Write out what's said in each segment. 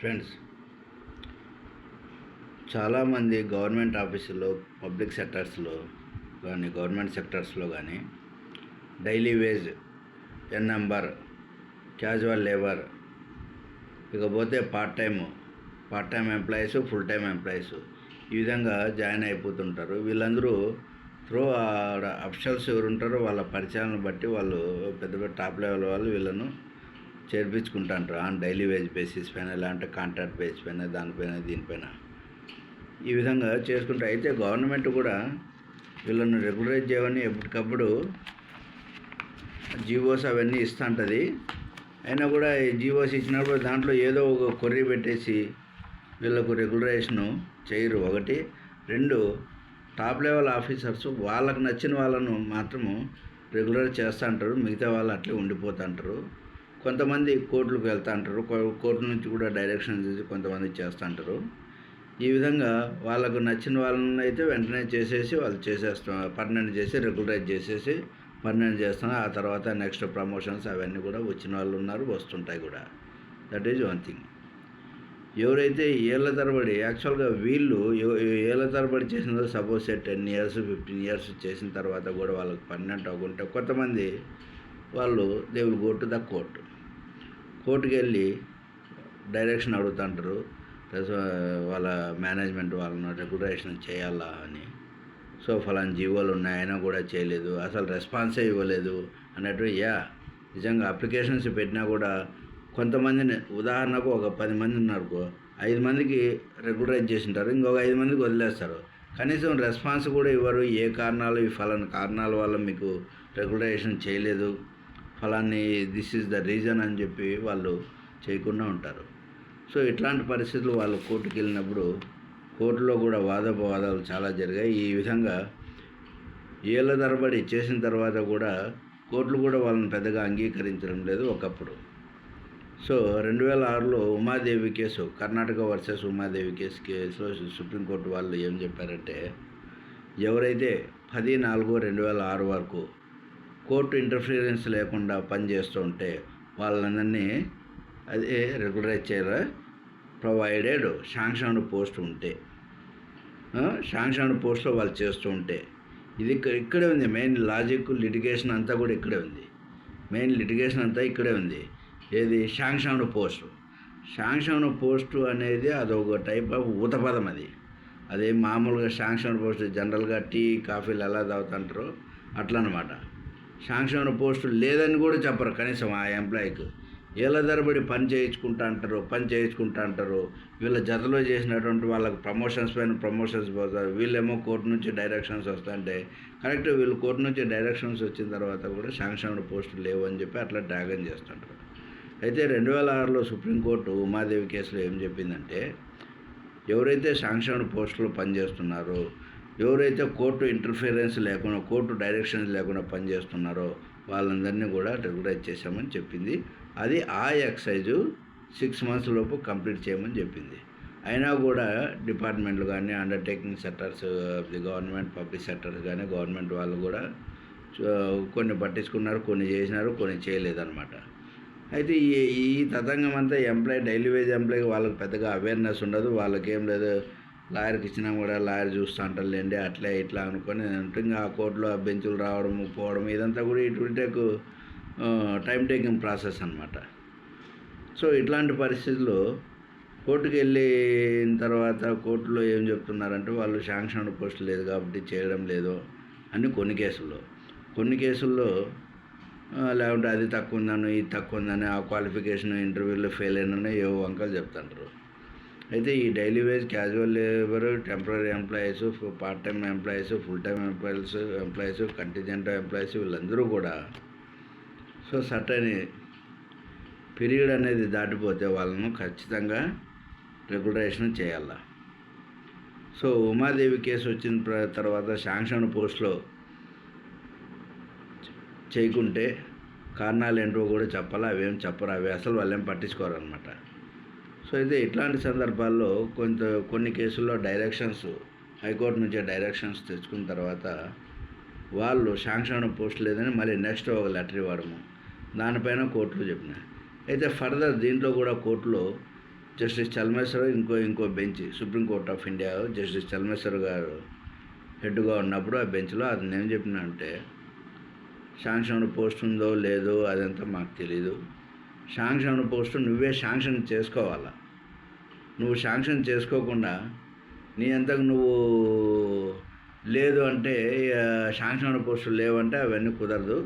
Friends చాలామంది government ఆఫీసుల్లో public సెక్టర్స్లో కానీ గవర్నమెంట్ సెక్టర్స్లో కానీ daily wage N number casual labour ఇకపోతే part time part time employees full time employees ఈ విధంగా జాయిన్ అయిపోతుంటారు. వీళ్ళందరూ త్రో అఫిషియల్స్ ఎవరు ఉంటారో వాళ్ళ పరిచయాలను బట్టి వాళ్ళు పెద్ద పెద్ద టాప్ లెవెల్ వాళ్ళు వీళ్ళను చేర్పించుకుంటాను ఆన్ డైలీ వేజ్ బేసిస్ పైన లేదంటే కాంట్రాక్ట్ బేస్ పైన దానిపైన దీనిపైన ఈ విధంగా చేసుకుంటా అయితే గవర్నమెంట్ కూడా వీళ్ళను రెగ్యులరైజ్ చేయమని ఎప్పటికప్పుడు జీవోస్ అవన్నీ ఇస్తూ ఉంటుంది అయినా కూడా ఈ జీవోస్ ఇచ్చినప్పుడు దాంట్లో ఏదో ఒక కొర్రీ పెట్టేసి వీళ్ళకు రెగ్యులరైజేషను చేయరు. ఒకటి. రెండు టాప్ లెవెల్ ఆఫీసర్స్ వాళ్ళకు నచ్చిన వాళ్ళను మాత్రము రెగ్యులర్ చేస్తూ ఉంటారు మిగతా వాళ్ళు అట్లే ఉండిపోతుంటారు కొంతమంది కోర్టులకు వెళ్తూ ఉంటారు కోర్టు నుంచి కూడా డైరెక్షన్ చేసి కొంతమంది చేస్తూ ఉంటారు ఈ విధంగా వాళ్ళకు నచ్చిన వాళ్ళని అయితే వెంటనే చేసేసి వాళ్ళు చేసేస్తాం పర్మనెంట్ చేసి రెగ్యులరైజ్ చేసేసి పర్మనెంట్ చేస్తాం ఆ తర్వాత నెక్స్ట్ ప్రమోషన్స్ అవన్నీ కూడా వచ్చిన వాళ్ళు ఉన్నారు వస్తుంటాయి కూడా. దట్ ఈజ్ వన్ థింగ్ ఎవరైతే ఏళ్ళ తరబడి యాక్చువల్గా వీళ్ళు ఏళ్ళ తరబడి చేసిందో suppose ten years fifteen years చేసిన తర్వాత కూడా వాళ్ళకి పర్మనెంట్ అవ్వకుంటే కొంతమంది వాళ్ళు they will go to the court. కోర్టుకి వెళ్ళి డైరెక్షన్ అడుగుతుంటారు. వాళ్ళ మేనేజ్మెంట్ వాళ్ళను రెగ్యులేషన్ చేయాలా అని. సో ఫలానా జీవోలు ఉన్నాయి అయినా కూడా చేయలేదు. అసలు రెస్పాన్సే ఇవ్వలేదు అన్నట్టు యా నిజంగా అప్లికేషన్స్ పెట్టినా కూడా కొంతమందిని ఉదాహరణకు ఒక పది మంది ఉన్నారుకో ఐదు మందికి రెగ్యులరైజ్ చేసింటారు ఇంకొక ఐదు మందికి వదిలేస్తారు. కనీసం రెస్పాన్స్ కూడా ఇవ్వరు ఏ కారణాలు ఈ ఫలాని కారణాల వల్ల మీకు రెగ్యులరైజేషన్ చేయలేదు. ఫలాన్ని దిస్ ఈజ్ ద రీజన్ అని చెప్పి వాళ్ళు చేయకుండా ఉంటారు. సో ఇట్లాంటి పరిస్థితులు వాళ్ళు కోర్టుకి వెళ్ళినప్పుడు కోర్టులో కూడా వాదోపవాదాలు చాలా జరిగాయి. ఈ విధంగా ఏళ్ళ తరబడి చేసిన తర్వాత కూడా కోర్టులు కూడా వాళ్ళని పెద్దగా అంగీకరించడం లేదు ఒకప్పుడు. సో రెండు వేల ఆరులో Umadevi case Karnataka versus Umadevi case కేసులో సుప్రీంకోర్టు వాళ్ళు ఏం చెప్పారంటే ఎవరైతే పది నాలుగు రెండు వేల ఆరు వరకు కోర్టు ఇంటర్ఫీరెన్స్ లేకుండా పనిచేస్తుంటే వాళ్ళందరినీ అదే రెగ్యులరైజ్ చేయరా? ప్రొవైడెడ్ శాంక్షన్ పోస్ట్ ఉంటే. శాంక్షన్ పోస్ట్లో వాళ్ళు చేస్తూ ఉంటే. ఇది ఇక్కడ ఇక్కడే ఉంది. మెయిన్ లాజిక్ లిటిగేషన్ అంతా కూడా ఇక్కడే ఉంది. మెయిన్ లిటిగేషన్ అంతా ఇక్కడే ఉంది. ఏది? Sanction post. శాంక్షన్ పోస్ట్ అనేది అదొక టైప్ ఆఫ్ ఊతపదం అది. అదే మామూలుగా శాంక్షన్ పోస్ట్ జనరల్గా టీ కాఫీలు ఎలా తాగుతుంటారో అట్లా అనమాట శాంక్షన్ పోస్టులు లేదని కూడా చెప్పరు. కనీసం ఆ ఎంప్లాయీకి ఏళ్ళ తరబడి పని చేయించుకుంటా అంటారు పని చేయించుకుంటా అంటారు. వీళ్ళ జతలో చేసినటువంటి వాళ్ళకి ప్రమోషన్స్ పైన ప్రమోషన్స్ పోతారు వీళ్ళేమో కోర్టు నుంచి డైరెక్షన్స్ వస్తుంటే కరెక్ట్ వీళ్ళు కోర్టు నుంచి డైరెక్షన్స్ వచ్చిన తర్వాత కూడా శాంక్షన్ పోస్టులు లేవు అని చెప్పి అట్లా డ్రాగన్ చేస్తుంటారు. అయితే రెండు వేల ఆరులో సుప్రీంకోర్టు ఉమాదేవి కేసులో ఏం చెప్పిందంటే ఎవరైతే శాంక్షన్ పోస్టులో పనిచేస్తున్నారో ఎవరైతే కోర్టు ఇంటర్ఫిరెన్స్ లేకుండా కోర్టు డైరెక్షన్స్ లేకుండా పనిచేస్తున్నారో వాళ్ళందరినీ కూడా రెగ్యులైజ్ చేశామని చెప్పింది. అది ఆ ఎక్సైజు సిక్స్ మంత్స్ లోపు కంప్లీట్ చేయమని చెప్పింది. అయినా కూడా డిపార్ట్మెంట్లు కానీ undertaking sectors the government public sectors కానీ గవర్నమెంట్ వాళ్ళు కూడా కొన్ని పట్టించుకున్నారు కొన్ని చేసినారు కొన్ని చేయలేదన్నమాట. అయితే ఈ ఈ తతంగం అంతా ఎంప్లాయీ డైలీ వేజ్ ఎంప్లాయీ వాళ్ళకి పెద్దగా అవేర్నెస్ ఉండదు. వాళ్ళకేం లేదు. లాయర్కి ఇచ్చినా కూడా లాయర్ చూస్తూ అంటారులేండి అట్లే ఇట్లా అనుకొని ఇంకా ఆ కోర్టులో ఆ బెంచులు రావడం పోవడం ఇదంతా కూడా ఇటు టేకు టైం టేకింగ్ ప్రాసెస్ అనమాట సో ఇట్లాంటి పరిస్థితుల్లో కోర్టుకి వెళ్ళిన తర్వాత కోర్టులో ఏం చెప్తున్నారంటే వాళ్ళు శాంక్షన్ పోస్ట్ లేదు కాబట్టి చేయడం లేదు అని కొన్ని కేసుల్లో. కొన్ని కేసుల్లో లేకుంటే అది తక్కువ ఉందని ఇది తక్కువ ఉందని ఆ క్వాలిఫికేషన్ ఇంటర్వ్యూలో ఫెయిల్ అయినని ఏవో వంకలు చెప్తుంటారు. అయితే ఈ daily wage casual labour temporary employees part time employees full time employees employees contingent employees వీళ్ళందరూ కూడా సో సటన్ పీరియడ్ అనేది దాటిపోతే వాళ్ళను ఖచ్చితంగా రెగ్యులరేషన్ చేయాల. సో ఉమాదేవి కేసు వచ్చిన తర్వాత శాంక్షన్ పోస్ట్లో చేయకుంటే కారణాలు ఏంటో కూడా చెప్పాలి? అవేం చెప్పరు? అవి అసలు వాళ్ళేం పట్టించుకోరు అనమాట సో అయితే ఇట్లాంటి సందర్భాల్లో కొంత కొన్ని కేసుల్లో డైరెక్షన్స్ హైకోర్టు నుంచి డైరెక్షన్స్ తెచ్చుకున్న తర్వాత వాళ్ళు శాంక్షన్ పోస్ట్ లేదని మళ్ళీ నెక్స్ట్ ఒక లెటర్ ఇవ్వడము. దానిపైన కోర్టులు చెప్పినాయి. అయితే ఫర్దర్ దీంట్లో కూడా కోర్టులో జస్టిస్ చల్మేశ్వర్ ఇంకో ఇంకో bench Supreme Court of India justice Chelameswar గారు హెడ్గా ఉన్నప్పుడు ఆ బెంచ్లో అతను ఏం చెప్పినంటే శాంక్షన్ పోస్ట్ ఉందో లేదో అదంతా మాకు తెలీదు. శాంక్షన్ పోస్ట్ నువ్వే శాంక్షన్ చేసుకోవాలా? నువ్వు శాంక్షన్ చేసుకోకుండా నీ అంతకు నువ్వు లేదు అంటే శాంక్షన్ పోస్టులు లేవంటే అవన్నీ కుదరదు.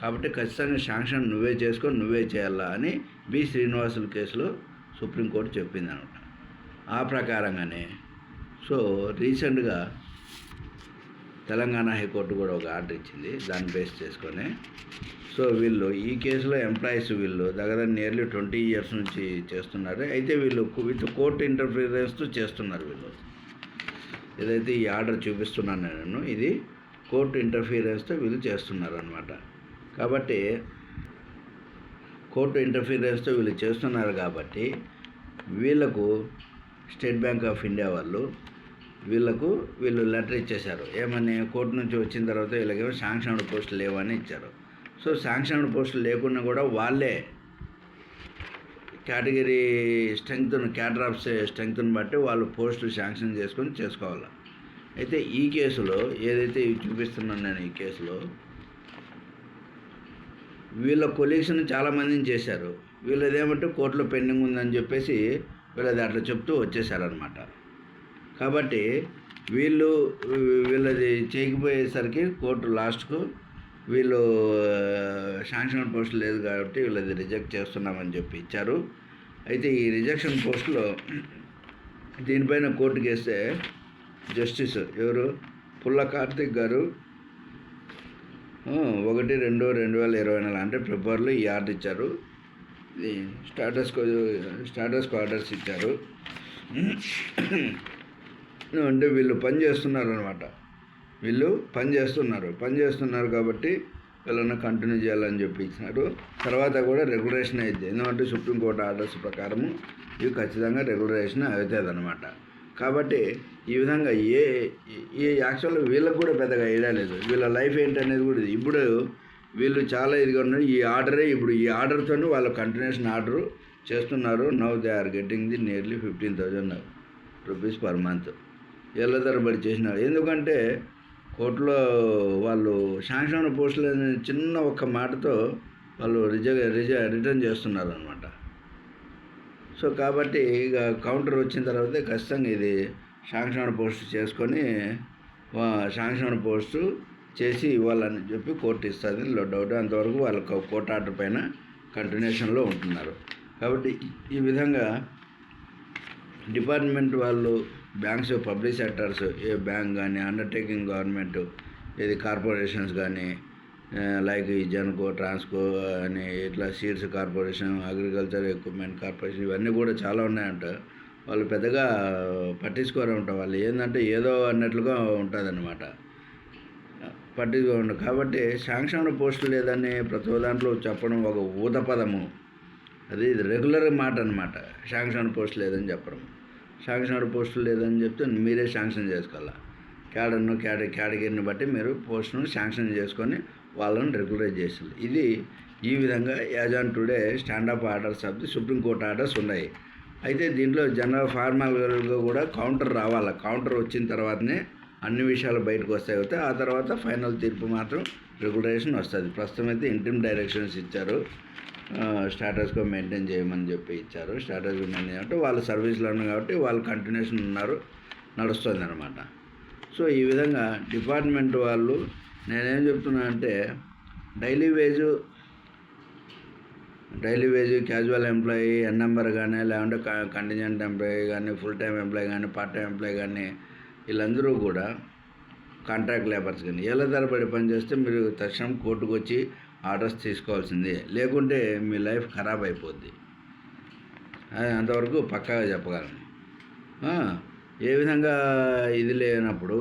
కాబట్టి ఖచ్చితంగా శాంక్షన్ నువ్వే చేసుకొని నువ్వే చేయాలా అని బి. శ్రీనివాసులు కేసులో సుప్రీంకోర్టు చెప్పింది అనమాట ఆ ప్రకారంగానే సో రీసెంట్గా తెలంగాణ హైకోర్టు కూడా ఒక ఆర్డర్ ఇచ్చింది. దాన్ని బేస్ చేసుకొని. సో వీళ్ళు ఈ కేసులో ఎంప్లాయీస్ వీళ్ళు దగ్గర నియర్లీ ట్వంటీ ఇయర్స్ నుంచి చేస్తున్నారు. అయితే వీళ్ళు విత్ కోర్టు ఇంటర్ఫీరెన్స్తో చేస్తున్నారు వీళ్ళు. ఏదైతే ఈ ఆర్డర్ చూపిస్తున్నాను నేను ఇది కోర్టు ఇంటర్ఫీరెన్స్తో వీళ్ళు చేస్తున్నారు అనమాట కాబట్టి కోర్టు ఇంటర్ఫీరెన్స్తో వీళ్ళు చేస్తున్నారు కాబట్టి వీళ్ళకు స్టేట్ బ్యాంక్ ఆఫ్ ఇండియా వాళ్ళు వీళ్ళకు వీళ్ళు లెటర్ ఇచ్చేశారు. ఏమని కోర్టు నుంచి వచ్చిన తర్వాత వీళ్ళకేమో శాంక్షన్డ్ పోస్టులు లేవని ఇచ్చారు. సో శాంక్షన్డ్ పోస్టులు లేకున్నా కూడా వాళ్ళే కేటగిరీ స్ట్రెంగ్త్ను క్యాటర్ ఆఫ్ స్ట్రెంగ్త్ని బట్టి వాళ్ళు పోస్టులు శాంక్షన్ చేసుకొని చేసుకోవాలి. అయితే ఈ కేసులో ఏదైతే చూపిస్తున్నాను నేను ఈ కేసులో వీళ్ళ కొలీగ్స్ని చాలామందిని చేశారు. వీళ్ళదేమంటే కోర్టులో పెండింగ్ ఉందని చెప్పేసి వీళ్ళది అట్లా చెప్తూ వచ్చేసారనమాట కాబట్టి వీళ్ళు వీళ్ళది చేయకపోయేసరికి కోర్టు లాస్ట్కు వీళ్ళు శాంక్షన్ పోస్ట్ లేదు కాబట్టి వీళ్ళది రిజెక్ట్ చేస్తున్నామని చెప్పి ఇచ్చారు. అయితే ఈ రిజెక్షన్ పోస్ట్లో దీనిపైన కోర్టుకి వేస్తే జస్టిస్ ఎవరు? పుల్ల కార్తిక్ గారు. ఒకటి రెండు రెండు వేల ఇరవై నాలుగు అంటే ఫిబ్రవరిలో ఈ ఆర్డర్ ఇచ్చారు. స్టాటస్ స్టాటస్ ఆర్డర్స్ ఇచ్చారు. అంటే వీళ్ళు పని చేస్తున్నారు అనమాట వీళ్ళు పని చేస్తున్నారు. పని చేస్తున్నారు కాబట్టి వీళ్ళని కంటిన్యూ చేయాలని చెప్పి ఇచ్చినారు. తర్వాత కూడా రెగ్యులేషన్ అయితే ఎందుకంటే సుప్రీంకోర్టు ఆర్డర్స్ ప్రకారము ఇవి ఖచ్చితంగా రెగ్యులేషన్ అవుతుంది అనమాట కాబట్టి ఈ విధంగా ఏ ఈ యాక్చువల్గా వీళ్ళకి కూడా పెద్దగా ఐడియా లేదు. వీళ్ళ లైఫ్ ఏంటనేది కూడా ఇప్పుడు వీళ్ళు చాలా ఇదిగా ఉన్నారు. ఈ ఆర్డరే ఇప్పుడు ఈ ఆర్డర్తోనే వాళ్ళ కంటిన్యూషన్ ఆర్డర్ చేస్తున్నారు. Now they are getting the nearly fifteen thousand rupees per month ఏళ్ళ తరబడి చేసినారు ఎందుకంటే కోర్టులో వాళ్ళు శాంక్షన్ పోస్టులు అనే చిన్న ఒక్క మాటతో వాళ్ళు రిజ రిజ రిటర్న్ చేస్తున్నారు అనమాట సో కాబట్టి ఇక కౌంటర్ వచ్చిన తర్వాత ఖచ్చితంగా ఇది శాంక్షన్ పోస్ట్ చేసుకొని శాంక్షన్ పోస్టు చేసి ఇవ్వాలని చెప్పి కోర్టు ఇస్తుంది. లో డౌట్ అంతవరకు వాళ్ళ కోర్టు ఆర్డర్ పైన కంటిన్యూషన్లో ఉంటున్నారు. కాబట్టి ఈ విధంగా డిపార్ట్మెంట్ వాళ్ళు బ్యాంక్స్ పబ్లిక్ సెక్టర్స్ ఏ బ్యాంక్ కానీ అండర్టేకింగ్ గవర్నమెంట్ ఇది కార్పొరేషన్స్ కానీ లైక్ ఈ జన్కో ట్రాన్స్కో అని ఇట్లా seeds corporation agriculture equipment corporation ఇవన్నీ కూడా చాలా ఉన్నాయంట. వాళ్ళు పెద్దగా పట్టించుకోరంట వాళ్ళు ఏంటంటే ఏదో అన్నట్లుగా ఉంటుంది పట్టించుకోండి కాబట్టి శాంక్షన్ పోస్టు లేదని ప్రతి దాంట్లో చెప్పడం ఒక ఊత పదము. అది ఇది రెగ్యులర్ మాట అనమాట శాంక్షన్ పోస్ట్ లేదని చెప్పడం. శాంక్షన్ పోస్టులు లేదని చెప్తే మీరే శాంక్షన్ చేసుకోవాలి? క్యాడర్ను క్యాడ కేటగిరీని బట్టి మీరు పోస్టును శాంక్షన్ చేసుకొని వాళ్ళని రెగ్యులరైజ్ చేసింది ఇది ఈ విధంగా as on today stand up orders of the Supreme Court orders ఉన్నాయి. అయితే దీంట్లో జనరల్ ఫార్మాలుగా కూడా కౌంటర్ రావాలి? కౌంటర్ వచ్చిన తర్వాతనే అన్ని విషయాలు బయటకు వస్తాయి అయితే ఆ తర్వాత ఫైనల్ తీర్పు మాత్రం రెగ్యులేషన్ వస్తుంది. ప్రస్తుతం అయితే ఇంటిమ్ డైరెక్షన్స్ ఇచ్చారు. స్టాటస్గా మెయింటైన్ చేయమని చెప్పి ఇచ్చారు. స్టాటస్గా మెయింటైన్ అంటే వాళ్ళ సర్వీస్లో ఉన్నారు కాబట్టి వాళ్ళు కంటిన్యూషన్ ఉన్నారు నడుస్తుంది అనమాట సో ఈ విధంగా డిపార్ట్మెంట్ వాళ్ళు నేనేం చెప్తున్నా అంటే daily wage daily wage casual employee N number కానీ లేకుంటే కంటింజెంట్ ఎంప్లాయీ కానీ ఫుల్ టైం ఎంప్లాయీ కానీ పార్ట్ టైం ఎంప్లాయీ కానీ వీళ్ళందరూ కూడా కాంట్రాక్ట్ లేబర్స్ కానీ ఏళ్ళ తరబడి పనిచేస్తే మీరు తక్షణం కోర్టుకు వచ్చి ఆర్డర్స్ తీసుకోవాల్సిందే. లేకుంటే మీ లైఫ్ ఖరాబ్ అయిపోద్ది. అది అంతవరకు పక్కాగా చెప్పగలను. ఏ విధంగా ఇది లేనప్పుడు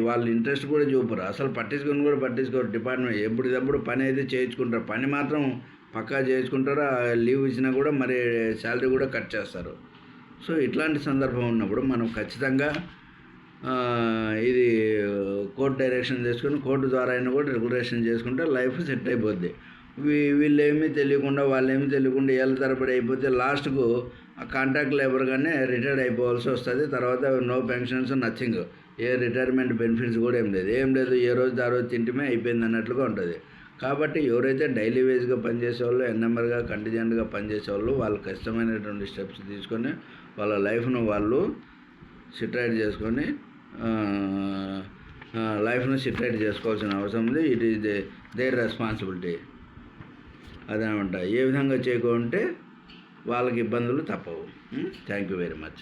వాళ్ళ ఇంట్రెస్ట్ కూడా చూపరు. అసలు పట్టించుకుని కూడా పట్టించుకోరు డిపార్ట్మెంట్. ఎప్పటికప్పుడు పని అయితే చేయించుకుంటారు. పని మాత్రం పక్కా చేయించుకుంటారు. ఆ లీవ్ ఇచ్చినా కూడా మరి శాలరీ కూడా కట్ చేస్తారు. సో ఇట్లాంటి సందర్భం ఉన్నప్పుడు మనం ఖచ్చితంగా ఇది కోర్టు డైరెక్షన్ చేసుకుని కోర్టు ద్వారా అయినా కూడా రెగ్యులేషన్ చేసుకుంటే లైఫ్ సెట్ అయిపోద్ది. వీ తెలియకుండా వాళ్ళేమీ తెలియకుండా ఏళ్ళ తరబడి అయిపోతే లాస్ట్కు ఆ కాంట్రాక్ట్ లేబర్గానే రిటైర్డ్ అయిపోవాల్సి వస్తుంది. తర్వాత నో పెన్షన్స్ నథింగ్. ఏ రిటైర్మెంట్ బెనిఫిట్స్ కూడా ఏం లేదు. ఏం లేదు ఏ రోజు ఆ రోజు తింటమే అయిపోయింది అన్నట్లుగా ఉంటుంది. కాబట్టి ఎవరైతే డైలీ వేజ్గా పనిచేసే వాళ్ళు ఎన్ఎంఆర్గా కంటిజెంట్గా పనిచేసే వాళ్ళు వాళ్ళు కష్టమైనటువంటి స్టెప్స్ తీసుకొని వాళ్ళ లైఫ్ను వాళ్ళు సిట్రైట్ చేసుకొని లైఫ్ను సిట్రైట్ చేసుకోవాల్సిన అవసరం ఉంది. It is they their responsibility. అదనమాట ఏ విధంగా చేయకుంటే వాళ్ళకి ఇబ్బందులు తప్పవు. Thank you very much.